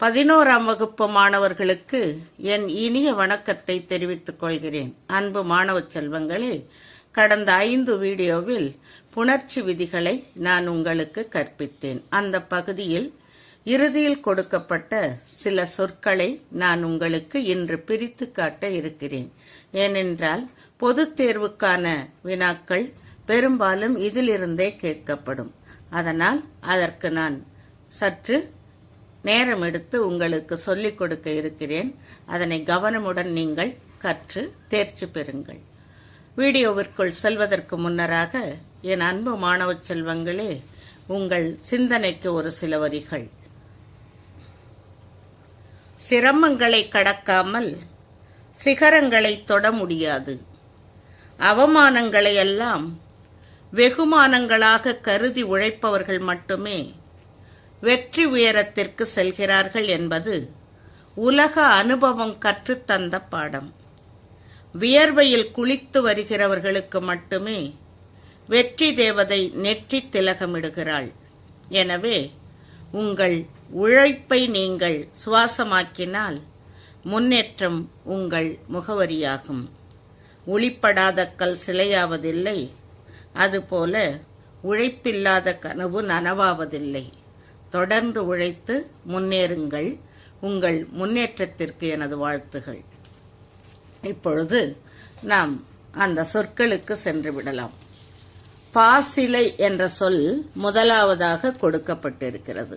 பதினோராம் வகுப்பு மாணவர்களுக்கு என் இனிய வணக்கத்தை தெரிவித்துக் கொள்கிறேன். அன்பு மாணவ செல்வங்களே கடந்த ஐந்து வீடியோவில் புணர்ச்சி விதிகளை நான் உங்களுக்கு கற்பித்தேன். அந்த பகுதியில் இறுதியில் கொடுக்கப்பட்ட சில சொற்களை நான் உங்களுக்கு இன்று பிரித்து காட்ட இருக்கிறேன். ஏனென்றால் பொதுத் தேர்வுக்கான வினாக்கள் பெரும்பாலும் இதிலிருந்தே கேட்கப்படும். அதனால் அதற்கு நான் சற்று நேரம் எடுத்து உங்களுக்கு சொல்லிக் கொடுக்க இருக்கிறேன். அதனை கவனமுடன் நீங்கள் கற்று தேர்ச்சி பெறுங்கள். வீடியோவிற்குள் செல்வதற்கு முன்னராக என் அன்பு மாணவ செல்வங்களே உங்கள் சிந்தனைக்கு ஒரு சில வரிகள். சிரமங்களை கடக்காமல் சிகரங்களை தொட முடியாது. அவமானங்களை எல்லாம் வெகுமானங்களாக கருதி உழைப்பவர்கள் மட்டுமே வெற்றி உயரத்திற்கு செல்கிறார்கள் என்பது உலக அனுபவம் கற்றுத்தந்த பாடம். வியர்வையில் குளித்து வருகிறவர்களுக்கு மட்டுமே வெற்றி தேவதை நெற்றி திலகமிடுகிறாள். எனவே உங்கள் உழைப்பை நீங்கள் சுவாசமாக்கினால் முன்னேற்றம் உங்கள் முகவரியாகும். ஒளிப்படாத கல் சிலையாவதில்லை அதுபோல உழைப்பில்லாத கனவு நனவாவதில்லை. தொடர்ந்து உழைத்து முன்னேறுங்கள். உங்கள் முன்னேற்றத்திற்கு எனது வாழ்த்துகள். இப்பொழுது நாம் அந்த சொற்களுக்கு சென்று விடலாம். பாசிலை என்ற சொல் முதலாவதாக கொடுக்கப்பட்டிருக்கிறது.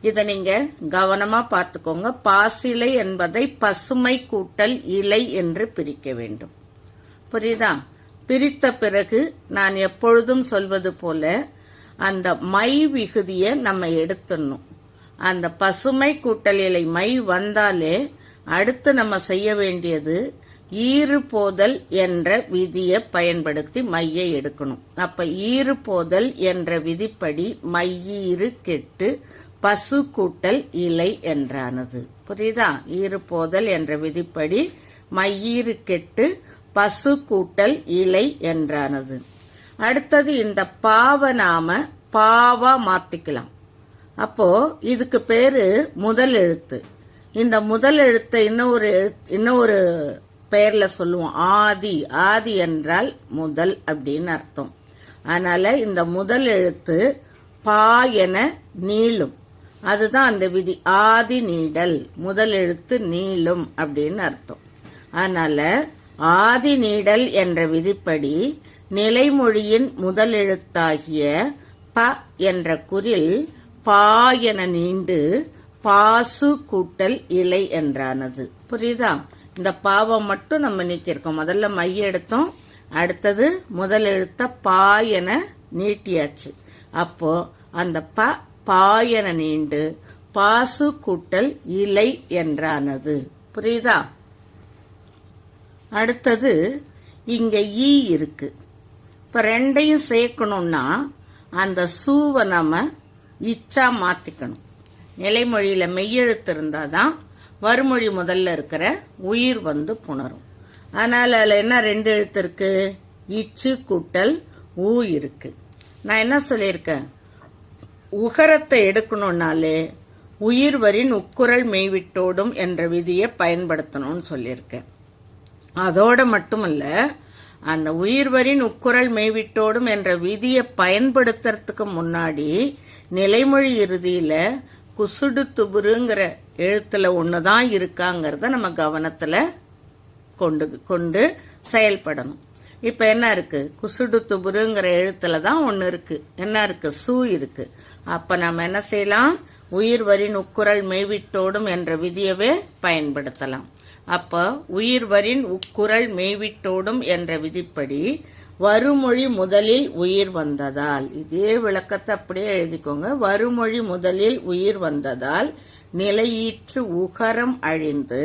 இதை நீங்க கவனமா பார்த்துக்கோங்க. பாசிலை என்பதை பசுமை கூட்டல் இலை என்று பிரிக்க வேண்டும். புரியுதா? பிரித்த பிறகு நான் எப்பொழுதும் சொல்வது போல அந்த மை விகுதியை நம்ம எடுத்துடணும். அந்த பசுமை கூட்டல் இலை மை வந்தாலே அடுத்து நம்ம செய்ய வேண்டியது ஈறு போதல் என்ற விதியை பயன்படுத்தி மையை எடுக்கணும். அப்ப ஈறு போதல் என்ற விதிப்படி மையீறு கெட்டு பசு கூட்டல் இலை என்றானது. புரியுதா? ஈறு போதல் என்ற விதிப்படி மையீறு கெட்டு பசு கூட்டல் இலை என்றானது. அடுத்தது இந்த பாவை நாம பாவா மாத்திக்கலாம். அப்போ இதுக்கு பேரு முதல் எழுத்து. இந்த முதல் எழுத்தை இன்னொரு எழுத்து இன்னொரு பெயர்ல சொல்லுவோம். ஆதி. ஆதி என்றால் முதல் அப்படின்னு அர்த்தம். அதனால இந்த முதல் எழுத்து பா என நீளும். அதுதான் அந்த விதி. ஆதி நீடல். முதல் எழுத்து நீளும் அப்படின்னு அர்த்தம். அதனால ஆதி நீடல் என்ற விதிப்படி நிலைமொழியின் முதல் எழுத்தாகிய ப என்ற குரில் பா என நீண்டு பாசு கூட்டல் இலை என்றானது. புரியுதா? இந்த பாவம் மட்டும் நம்ம நீக்கியிருக்கோம். முதல்ல மைய எடுத்தோம். அடுத்தது முதல் எழுத்த பா என நீட்டியாச்சு. அப்போ அந்த ப பா என நீண்டு பாசு கூட்டல் இலை என்றானது. புரியுதா? அடுத்தது இங்க ஈ இருக்கு. இப்போ ரெண்டையும் சேர்க்கணும்னா அந்த சூவை நம்ம இச்சா மாற்றிக்கணும் நிலைமொழியில் மெய்யெழுத்து இருந்தால் தான் வறுமொழி முதல்ல இருக்கிற உயிர் வந்து புணரும். அதனால் அதில் என்ன ரெண்டு எழுத்து இருக்குது இச்சு கூட்டல் ஊ இருக்குது நான் என்ன சொல்லியிருக்கேன்? உகரத்தை எடுக்கணும்னாலே உயிர் வரின் உக்குரல் மெய்விட்டோடும் என்ற விதியை பயன்படுத்தணும்னு சொல்லியிருக்கேன். அதோட மட்டுமல்ல அந்த உயிர்வரின் உக்குரல் மெய்விட்டோடும் என்ற விதியை பயன்படுத்துறதுக்கு முன்னாடி நிலைமொழி இறுதியில் குசுடு துபுருங்கிற ஒன்று தான் இருக்காங்கிறத நம்ம கவனத்தில் கொண்டு கொண்டு செயல்படணும். இப்போ என்ன இருக்கு? குசுடு துபுருங்கிற எழுத்துல தான் ஒன்று இருக்கு. என்ன இருக்கு? சூ இருக்கு. அப்போ நம்ம என்ன செய்யலாம்? உயிர் வரின் உக்குரல் மெய்விட்டோடும் என்ற விதியவே பயன்படுத்தலாம். அப்போ உயிர்வரின் உக்குரல் மெய்விட்டோடும் என்ற விதிப்படி வருமொழி முதலில் உயிர் வந்ததால் இதே விளக்கத்தை அப்படியே எழுதிக்கோங்க. வருமொழி முதலில் உயிர் வந்ததால் நிலையீற்று உகரம் அழிந்து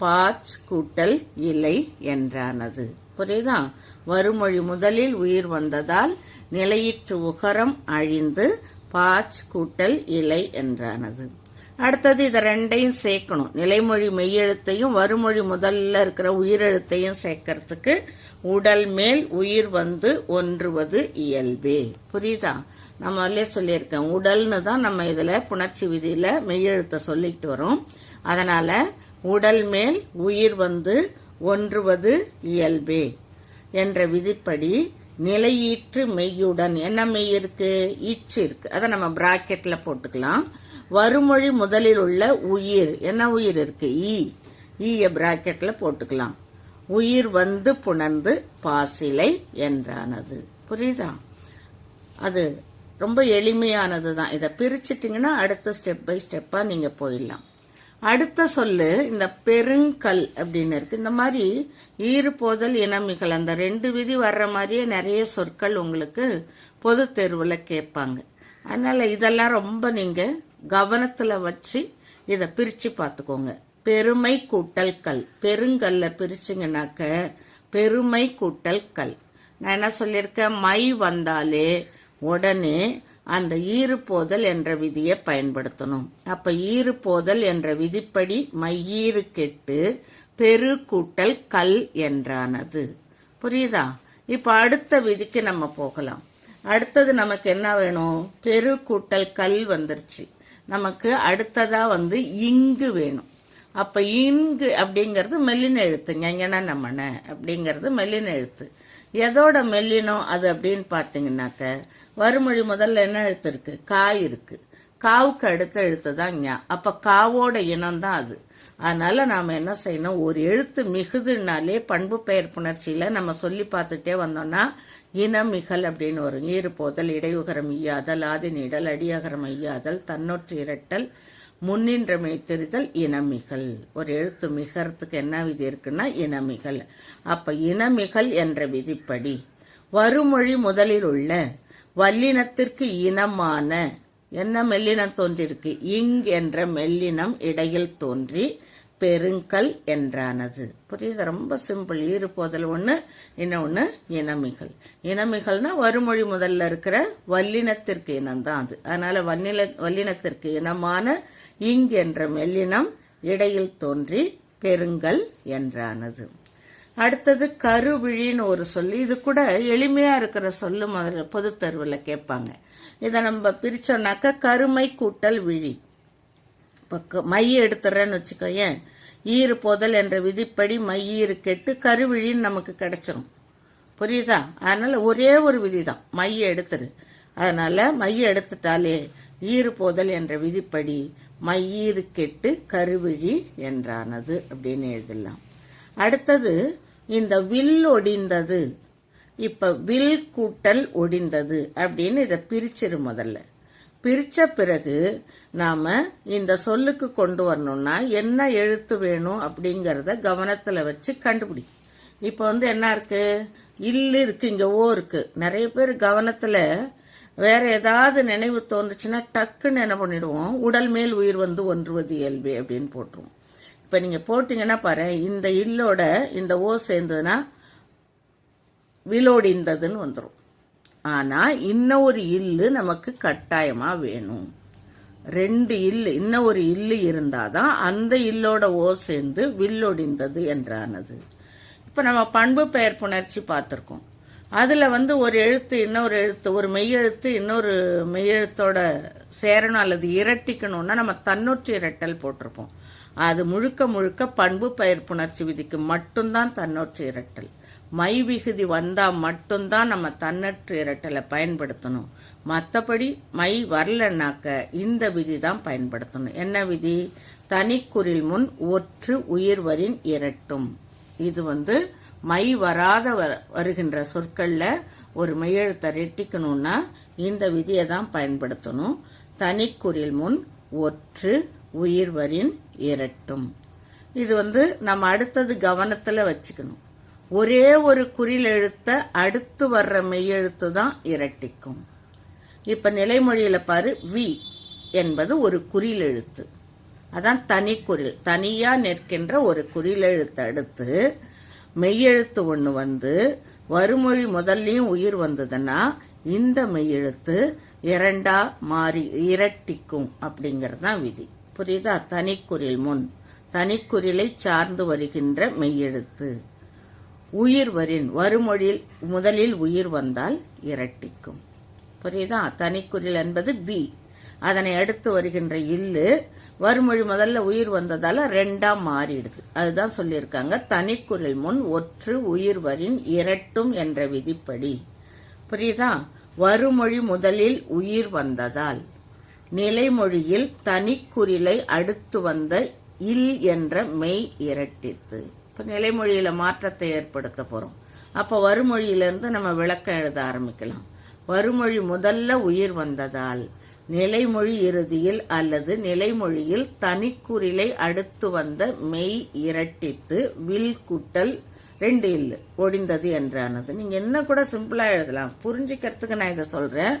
பாச் கூட்டல் இலை என்றானது. புரியுதா? வருமொழி முதலில் உயிர் வந்ததால் நிலையீற்று உகரம் அழிந்து பாச் கூட்டல் இலை என்றானது. அடுத்தது இதை ரெண்டையும் சேர்க்கணும். நிலைமொழி மெய்யெழுத்தையும் வருமொழி முதல்ல இருக்கிற உயிரெழுத்தையும் சேர்க்கறதுக்கு உடல் மேல் உயிர் வந்து ஒன்றுவது இயல்பே. புரியுதா? நான் முதல்ல சொல்லியிருக்கேன். உடல்னு தான் நம்ம இதில் புணர்ச்சி விதியில் மெய்யெழுத்தை சொல்லிக்கிட்டு வரோம். அதனால் உடல் மேல் உயிர் வந்து ஒன்றுவது இயல்பே என்ற விதிப்படி நிலையீற்று மெய்யுடன் என்ன மெய் இருக்கு? இச்சு இருக்குது அதை நம்ம ப்ராக்கெட்டில் போட்டுக்கலாம். வருமொழி முதலில் உள்ள உயிர். என்ன உயிர் இருக்கு? ஈ. ஈய பிராக்கெட்ல போட்டுக்கலாம். உயிர் வந்து புணர்ந்து பாசிலை என்றானது. புரியுதா? அது ரொம்ப எளிமையானது தான். இதை பிரிச்சிட்டிங்கன்னா அடுத்த ஸ்டெப் பை ஸ்டெப்பாக நீங்கள் போயிடலாம். அடுத்த சொல்லு இந்த பெருங்கல் அப்படின்னு இருக்குது இந்த மாதிரி ஈறுபோதல் இனமிகள் அந்த ரெண்டு விதி வர்ற மாதிரியே நிறைய சொற்கள் உங்களுக்கு பொது தேர்வில் கேட்பாங்க. அதனால் இதெல்லாம் ரொம்ப நீங்கள் கவனத்தில் வச்சு இதை பிரித்து பார்த்துக்கோங்க பெருமை கூட்டல் கல். பெருங்கல்ல பிரிச்சிங்கனாக்க பெருமை கூட்டல் கல். நான் என்ன சொல்லியிருக்கேன்? மை வந்தாலே உடனே அந்த ஈறுபோதல் என்ற விதியை பயன்படுத்தணும். அப்ப ஈறுபோதல் என்ற விதிப்படி மையீறு கெட்டு பெரு கூட்டல் கல் என்றானது. புரியுதா? இப்ப அடுத்த விதிக்கு நம்ம போகலாம். அடுத்தது நமக்கு என்ன வேணும்? பெரு கூட்டல் கல் வந்துருச்சு. நமக்கு அடுத்ததாக வந்து இங்கு வேணும். அப்போ இங்கு அப்படிங்கிறது மெல்லின எழுத்து. ஞங்கன நம்மன அப்படிங்கிறது மெல்லின எழுத்து. எதோட மெல்லினம் அது அப்படின்னு பார்த்தீங்கன்னாக்க வறுமொழி முதல்ல என்ன எழுத்து இருக்குது காய் இருக்குது காவுக்கு அடுத்த எழுத்து தான் ஞா. அப்போ காவோட இனம் தான் அது. அதனால் நாம் என்ன செய்யணும்? ஒரு எழுத்து மிகுதுனாலே பண்பு பெயர் புணர்ச்சியில் நம்ம சொல்லி பார்த்துட்டே வந்தோம்னா இனம் மிகல் அப்படின்னு வரும் ஈறு போதல் இடையுகரம் ஈயாதல் ஆதி நீடல் அடியகரம் ஐயாதல் தன்னொற்று இரட்டல் முன்னின்ற மெய்த்தெறிதல் இனமிகள் ஒரு எழுத்து மிகறதுக்கு என்ன விதி இருக்குன்னா இனமிகள் அப்ப இனமிகள் என்ற விதிப்படி வருமொழி முதலில் உள்ள வல்லினத்திற்கு இனமான என்ன மெல்லினம் தோன்றியிருக்கு இங் என்ற மெல்லினம் இடையில் தோன்றி பெருங்கல் என்றானது. புரியுது? ரொம்ப சிம்பிள். ஈறுபோதல் ஒன்று இன்னொன்று இனமிகள். இனமிகள்னா வருமொழி முதல்ல இருக்கிற வல்லினத்திற்கு இனம்தான் அது. அதனால வல்லின வல்லினத்திற்கு இனமான இங் என்ற மெல்லினம் இடையில் தோன்றி பெருங்கல் என்றானது. அடுத்தது கருவிழின்னு ஒரு சொல்லு. இது கூட எளிமையாக இருக்கிற சொல்லு முதல்ல பொது தேர்வில் கேட்பாங்க. இதை நம்ம பிரிச்சோம்னாக்க கருமை கூட்டல் விழி. இப்போ மை எடுத்துறேன்னு வச்சுக்கோயேன். ஈறு போதல் என்ற விதிப்படி மையீறு கெட்டு கருவிழின்னு நமக்கு கிடைச்சிரும். புரியுதா? அதனால் ஒரே ஒரு விதி தான் மைய எடுத்துரு. அதனால் மைய எடுத்துட்டாலே ஈறு போதல் என்ற விதிப்படி மையீறு கெட்டு கருவிழி என்றானது அப்படின்னு எழுதலாம். அடுத்தது இந்த வில் ஒடிந்தது. இப்போ வில் கூட்டல் ஒடிந்தது அப்படின்னு இதை பிரிச்சிரு முதல்ல. பிரித்த பிறகு நாம் இந்த சொல்லுக்கு கொண்டு வரணும்னா என்ன எழுத்து வேணும் அப்படிங்கிறத கவனத்தில் வச்சு கண்டுபிடி. இப்போ வந்து என்ன இருக்குது இல்லு இருக்குது இங்கே ஓ இருக்குது நிறைய பேர் கவனத்தில் வேற ஏதாவது நினைவு தோன்றுச்சுன்னா டக்குன்னு என்ன பண்ணிடுவோம்? உடல் மேல் உயிர் வந்து ஒன்றுவது இயல்பு அப்படின்னு போட்டுருவோம். இப்போ நீங்கள் போட்டிங்கன்னா பாரு இந்த இல்லோட இந்த ஓ சேர்ந்ததுன்னா விலோடிந்ததுன்னு வந்துடும் ஆனால் இன்னும் ஒரு இல்லு நமக்கு கட்டாயமாக வேணும். ரெண்டு இல்லு இன்னும் ஒரு இல்லு இருந்தாதான் அந்த இல்லோட ஓ சேர்ந்து வில்லொடிந்தது என்றானது. இப்போ நம்ம பண்பு பெயர் புணர்ச்சி பார்த்துருக்கோம். அதில் வந்து ஒரு எழுத்து இன்னொரு எழுத்து ஒரு மெய்யெழுத்து இன்னொரு மெய்யெழுத்தோட சேரணும் அல்லது இரட்டிக்கணும்னா நம்ம தன்னொற்று இரட்டல் போட்டிருப்போம். அது முழுக்க முழுக்க பண்பு பெயர் புணர்ச்சி விதிக்கு மட்டும்தான் தன்னூற்றி இரட்டல். மை விகுதி வந்தால் மட்டும்தான் நம்ம தன்னற்று இரட்டலை பயன்படுத்தணும். மற்றபடி மை வரலன்னாக்க இந்த விதி தான் பயன்படுத்தணும். என்ன விதி? தனிக்குறில் முன் ஒற்று உயிர்வரின் இரட்டும். இது வந்து மை வராத வருகின்ற சொற்களில் ஒரு மெய்யெழுத்தை ரெட்டிக்கணும்னா இந்த விதியை தான் பயன்படுத்தணும். தனிக்குறில் முன் ஒற்று உயிர்வரின் இரட்டும். இது வந்து நம்ம அடுத்தது கவனத்தில் வச்சுக்கணும். ஒரே ஒரு குறில் எழுத்த அடுத்து வர்ற மெய்யெழுத்து தான் இரட்டிக்கும். இப்போ நிலைமொழியில் பாரு வி என்பது ஒரு குறில் எழுத்து. அதான் தனி குறில் தனியாக நிற்கின்ற ஒரு குறில் எழுத்து அடுத்து மெய்யெழுத்து ஒன்று வந்து வருமொழி முதல்லையும் உயிர் வந்ததுன்னா இந்த மெய்யெழுத்து இரண்டா மாறி இரட்டிக்கும் அப்படிங்கிறது தான் விதி. புரியுதா? தனிக்குறில் முன் தனிக்குறிலை சார்ந்து வருகின்ற மெய்யெழுத்து உயிர் வரின் வருமொழியில் முதலில் உயிர் வந்தால் இரட்டிக்கும். புரியுதா? தனிக்குறில் என்பது பி அதனை அடுத்து வருகின்ற இல்லு வறுமொழி முதல்ல உயிர் வந்ததால் ரெண்டாக மாறிடுது. அதுதான் சொல்லியிருக்காங்க. தனிக்குறில் முன் ஒற்று உயிர் வரின் இரட்டும் என்ற விதிப்படி. புரியுதா? வருமொழி முதலில் உயிர் வந்ததால். நிலைமொழியில் தனிக்குறிலை அடுத்து வந்த இல் என்ற மெய் இரட்டித்து. இப்போ நிலைமொழியில் மாற்றத்தை ஏற்படுத்த போகிறோம் அப்போ வருமொழியிலிருந்து நம்ம விளக்கம் எழுத ஆரம்பிக்கலாம். வருமொழி முதல்ல உயிர் வந்ததால் நிலைமொழி இறுதியில் அல்லது நிலைமொழியில் தனிக்குறிலை அடுத்து வந்த மெய் இரட்டித்து வில் குட்டல் ரெண்டு இல் ஒடிந்தது என்றானது. நீங்கள் என்ன கூட சிம்பிளாக எழுதலாம். புரிஞ்சுக்கிறதுக்கு நான் இதை சொல்கிறேன்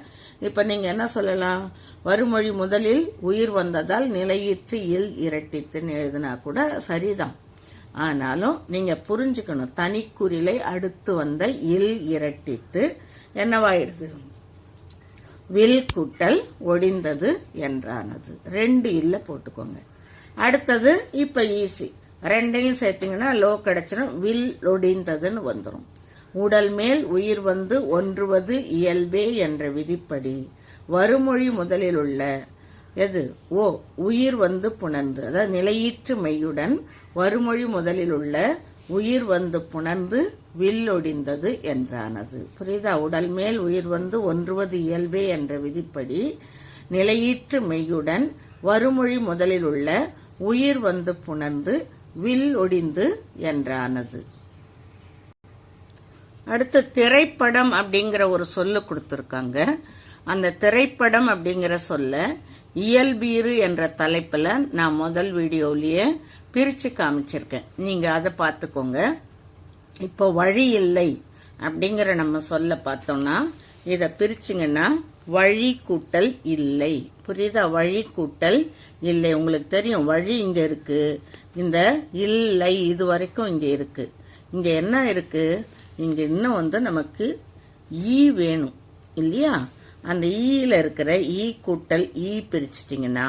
இப்போ நீங்கள் என்ன சொல்லலாம்? வருமொழி முதலில் உயிர் வந்ததால் நிலையிற்று இல் இரட்டித்துன்னு எழுதினா கூட சரிதான். ஆனாலும் நீங்க புரிஞ்சுக்கணும். தனிக்குறிலை அடுத்து வந்த இல் இரட்டித்து என்னவாயிடுது வில் குட்டல் ஒடிந்தது என்றானது. ரெண்டு இல்ல போட்டுக்கோங்க. அடுத்தது இப்ப ஈஸி ரெண்டையும் சேர்த்தீங்கன்னா லோ கிடைச்சிடும் வில் ஒடிந்ததுன்னு வந்துடும் உடல் மேல் உயிர் வந்து ஒன்றுவது இயல்பே என்ற விதிப்படி வருமொழி முதலில் உள்ள எது? ஓ உயிர் வந்து புணர்ந்து. அதாவது நிலையீற்று மெய்யுடன் வருமொழி முதலில் உள்ள உயிர் வந்து புணர்ந்து வில்லொடிந்தது என்றானது. புரியுதா? உடல் மேல் உயிர் வந்து ஒன்றுவது இயல்பே என்ற விதிப்படி நிலையீற்று மெய்யுடன் வருமொழி முதலில் உள்ள உயிர் வந்து புணர்ந்து வில் ஒடிந்து என்றானது. அடுத்து திரைப்படம் அப்படிங்கிற ஒரு சொல்லு கொடுத்துருக்காங்க. அந்த திரைப்படம் அப்படிங்கிற சொல்ல இயல்பீறு என்ற தலைப்பில் நான் முதல் வீடியோவிலேயே பிரித்து காமிச்சிருக்கேன். நீங்கள் அதை பார்த்துக்கோங்க. இப்போ வழி இல்லை அப்படிங்கிற நம்ம சொல்ல பார்த்தோம்னா இதை பிரிச்சிங்கன்னா வழி கூட்டல் இல்லை. புரியுதா? வழி கூட்டல் இல்லை. உங்களுக்கு தெரியும் வழி இங்கே இருக்குது இந்த இல்லை இது வரைக்கும் இங்கே இருக்குது இங்கே என்ன இருக்குது இங்கே இன்னும் வந்து நமக்கு ஈ வேணும் இல்லையா? அந்த ஈயில் இருக்கிற ஈ கூட்டல் ஈ பிரிச்சிட்டிங்கன்னா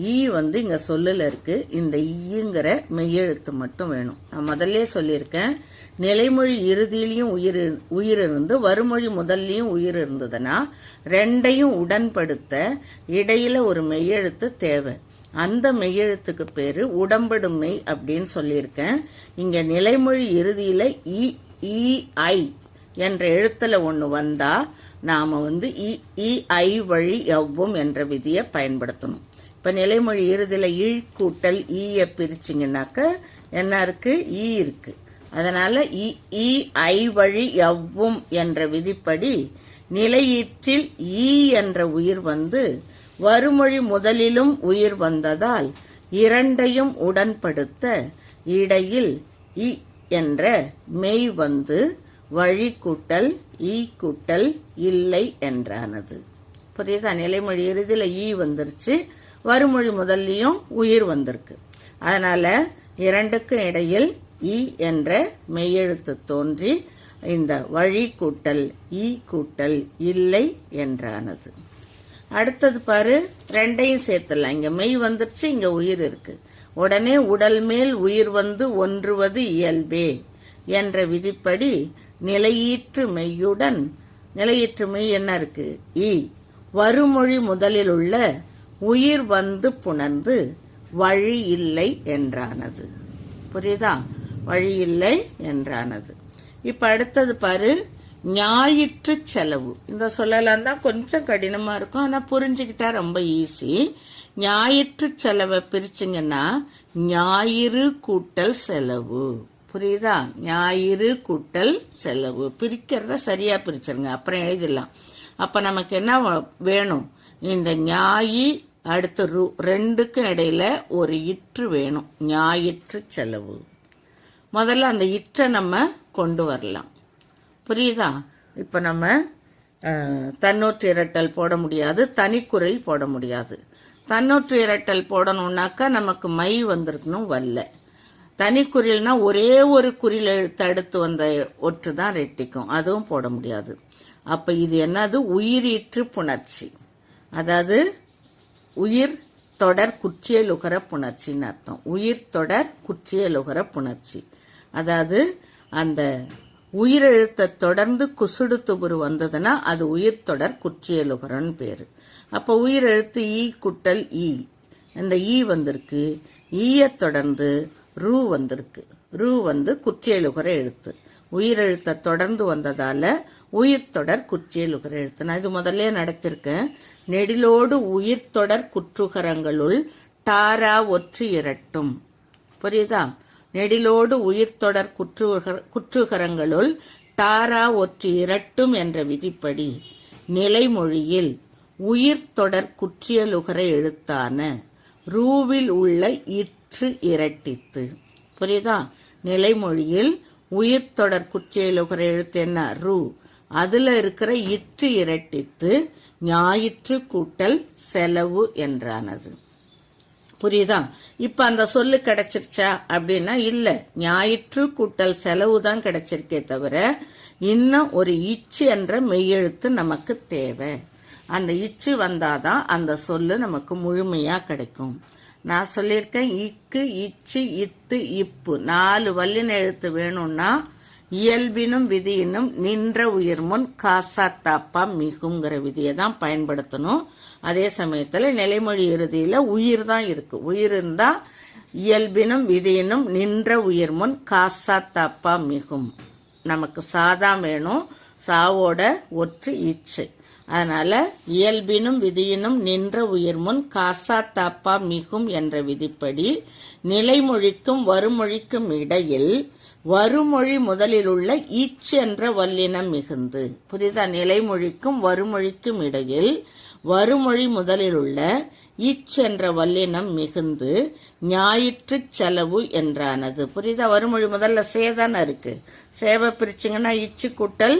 ஈ வந்து இங்கே சொல்லில் இருக்கு. இந்த ஈங்கிற மெய்யெழுத்து மட்டும் வேணும். நான் முதல்ல சொல்லியிருக்கேன். நிலைமொழி இறுதியிலையும் உயிர் உயிர் இருந்து வருமொழி முதல்லையும் உயிர் இருந்ததுன்னா ரெண்டையும் உடன்படுத்த இடையில ஒரு மெய்யெழுத்து தேவை. அந்த மெய்யெழுத்துக்கு பேரு உடம்படுமை அப்படின்னு சொல்லியிருக்கேன். இங்க நிலைமொழி இறுதியில இ ஐ என்ற எழுத்துல ஒன்று வந்தா நாம வந்து இ இ ஐ வழி எவ்வும் என்ற விதியை பயன்படுத்தணும். இப்போ நிலைமொழி இறுதியில் இழ் கூட்டல் ஈயை பிரிச்சிங்கனாக்க என்ன இருக்கு ஈ இருக்கு. அதனால் இ இ ஐ வழி எவ்வும் என்ற விதிப்படி நிலையீற்றில் ஈ என்ற உயிர் வந்து வருமொழி முதலிலும் உயிர் வந்ததால் இரண்டையும் உடன்படுத்த இடையில் இ என்ற மெய் வந்து வழி கூட்டல் ஈ கூட்டல் இல்லை என்றானது. புரியுதா? நிலைமொழி இறுதியில் ஈ வந்துருச்சு. வருமொழி முதல்லையும் உயிர் வந்திருக்கு. அதனால் இரண்டுக்கும் இடையில் இ என்ற மெய்யெழுத்து தோன்றி இந்த வழி கூட்டல் ஈ கூட்டல் இல்லை என்றானது. அடுத்தது பாரு ரெண்டையும் சேர்த்துடலாம். இங்கே மெய் வந்துருச்சு இங்கே உயிர் இருக்கு. உடனே உடல் மேல் உயிர் வந்து ஒன்றுவது இயல்பே என்ற விதிப்படி நிலையீற்று மெய்யுடன் நிலையீற்று மெய் என்ன இருக்கு? ஈ வருமொழி முதலில் உள்ள உயிர் வந்து புணர்ந்து வழி இல்லை என்றானது. புரியுதா? வழி இல்லை என்றானது. இப்ப அடுத்தது பாரு ஞாயிற்று செலவு. இந்த சொல்லலாம் தான் கொஞ்சம் கடினமா இருக்கும் ஆனா புரிஞ்சுக்கிட்டா ரொம்ப ஈஸி ஞாயிற்று செலவை பிரிச்சிங்கன்னா ஞாயிறு கூட்டல் செலவு. புரியுதா? ஞாயிறு கூட்டல் செலவு. பிரிக்கிறத சரியா பிரிச்சிருங்க அப்புறம் எழுதிடலாம். அப்ப நமக்கு என்ன வ- வேணும்? இந்த ஞாயி அடுத்து ரூ ரெண்டுக்கும் இடையில ஒரு இற்று வேணும் ஞாயிற்று செலவு. முதல்ல அந்த இற்றை நம்ம கொண்டு வரலாம். புரியுதா? இப்போ நம்ம தன்னூற்று இரட்டல் போட முடியாது தனிக்குறில் போட முடியாது. தன்னூற்று இரட்டல் போடணுன்னாக்கா நமக்கு மை வந்திருக்கணும் வரல தனிக்குறில்னா ஒரே ஒரு குறியில் எழுத்து அடுத்து வந்த ஒற்று தான் ரெட்டிக்கும் அதுவும் போட முடியாது. அப்போ இது என்னது? உயிரீற்று புணர்ச்சி. அதாவது உயிர் தொடர் குற்றியலுகர புணர்ச்சின்னு அர்த்தம். உயிர் தொடர் குற்றியலுகர புணர்ச்சி. அதாவது அந்த உயிரெழுத்தை தொடர்ந்து குசுடு துபுரு வந்ததுன்னா அது உயிர் தொடர் குற்றியலுகரன்னு பேர். அப்போ உயிரெழுத்து ஈ குட்டல் ஈ. இந்த ஈ வந்திருக்கு. ஈயை தொடர்ந்து ரூ வந்திருக்கு. ரூ வந்து குற்றியலுகர எழுத்து. உயிரெழுத்தை தொடர்ந்து வந்ததால் உயிர்த்தொடர் குற்றியலுகர எழுத்து. நான் இது முதல்ல நடத்திருக்கேன். நெடிலோடு உயிர்த்தொடர் குற்றுகரங்களுள் டாரா ஒற்று இரட்டும். புரியுதா? நெடிலோடு உயிர்த்தொடர் குற்றுகர குற்றுகரங்களுள் டாரா ஒற்று இரட்டும் என்ற விதிப்படி நிலைமொழியில் உயிர்த்தொடர் குற்றியலுகர எழுத்தான ரூவில் உள்ள இற்று இரட்டித்து. புரியுதா? நிலைமொழியில் உயிர்த்தொடர் குற்றியலுகர எழுத்து என்ன? ரூ. அதுல இருக்கிற இற்று இரட்டித்து ஞாயிற்று கூட்டல் செலவு என்றானது. புரியுதா? இப்போ அந்த சொல்லு கிடைச்சிருச்சா அப்படின்னா இல்லை ஞாயிற்று கூட்டல் செலவு தான் கிடைச்சிருக்கே தவிர இன்னும் ஒரு இச்சு என்ற மெய்யெழுத்து நமக்கு தேவை. அந்த இச்சு வந்தாதான் அந்த சொல்லு நமக்கு முழுமையாக கிடைக்கும். நான் சொல்லியிருக்கேன் இக்கு இச்சு இத்து இப்பு. நாலு வல்லின எழுத்து வேணும்னா இயல்பினும் விதியினும் நின்ற உயிர் முன் காசா தாப்பா மிகுங்கிற விதியை தான் பயன்படுத்தணும். அதே சமயத்தில் நிலைமொழி இறுதியில் உயிர் தான் இருக்கு. உயிர் இருந்தால் இயல்பினும் விதியினும் நின்ற உயிர் முன் காசா தாப்பா மிகும். நமக்கு சாதா வேணும். சாவோட ஒற்று இச்சு. அதனால இயல்பினும் விதியினும் நின்ற உயிர் முன் காசா தாப்பா மிகும் என்ற விதிப்படி நிலைமொழிக்கும் வருமொழிக்கும் இடையில் வருமொழி முதலில் உள்ள ஈச் என்ற வல்லினம் மிகுந்து. புரிதா? நிலைமொழிக்கும் வருமொழிக்கும் இடையில் வருமொழி முதலில் உள்ள ஈச் என்ற வல்லினம் மிகுந்து ஞாயிற்று செலவு என்றானது. புரியுதா வருமொழி முதல்ல சேதான இருக்கு. சேவை பிரிச்சிங்கன்னா இச்சு கூட்டல்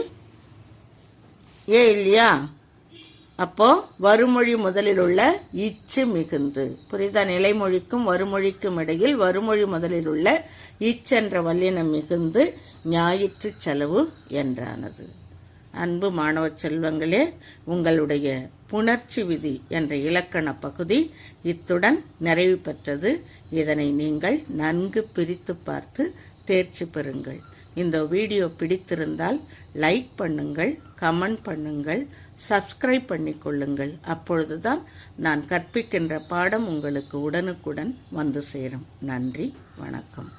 ஏ இல்லையா? அப்போது வருமொழி முதலில் உள்ள இச்சு மிகுந்து. புரிதா நிலைமொழிக்கும் வருமொழிக்கும் இடையில் வருமொழி முதலில் உள்ள இச்சென்ற வல்லினம் மிகுந்து ஞாயிற்று செலவு என்றானது. அன்பு மாணவ செல்வங்களே உங்களுடைய புணர்ச்சி விதி என்ற இலக்கண பகுதி இத்துடன் நிறைவு பெற்றது. இதனை நீங்கள் நன்கு பிரித்து பார்த்து தேர்ச்சி பெறுங்கள். இந்த வீடியோ பிடித்திருந்தால் லைக் பண்ணுங்கள் கமெண்ட் பண்ணுங்கள் சப்ஸ்கிரைப் பண்ணிக்கொள்ளுங்கள். அப்பொழுதுதான் நான் கற்பிக்கின்ற பாடம் உங்களுக்கு உடனுக்குடன் வந்து சேரும். நன்றி வணக்கம்.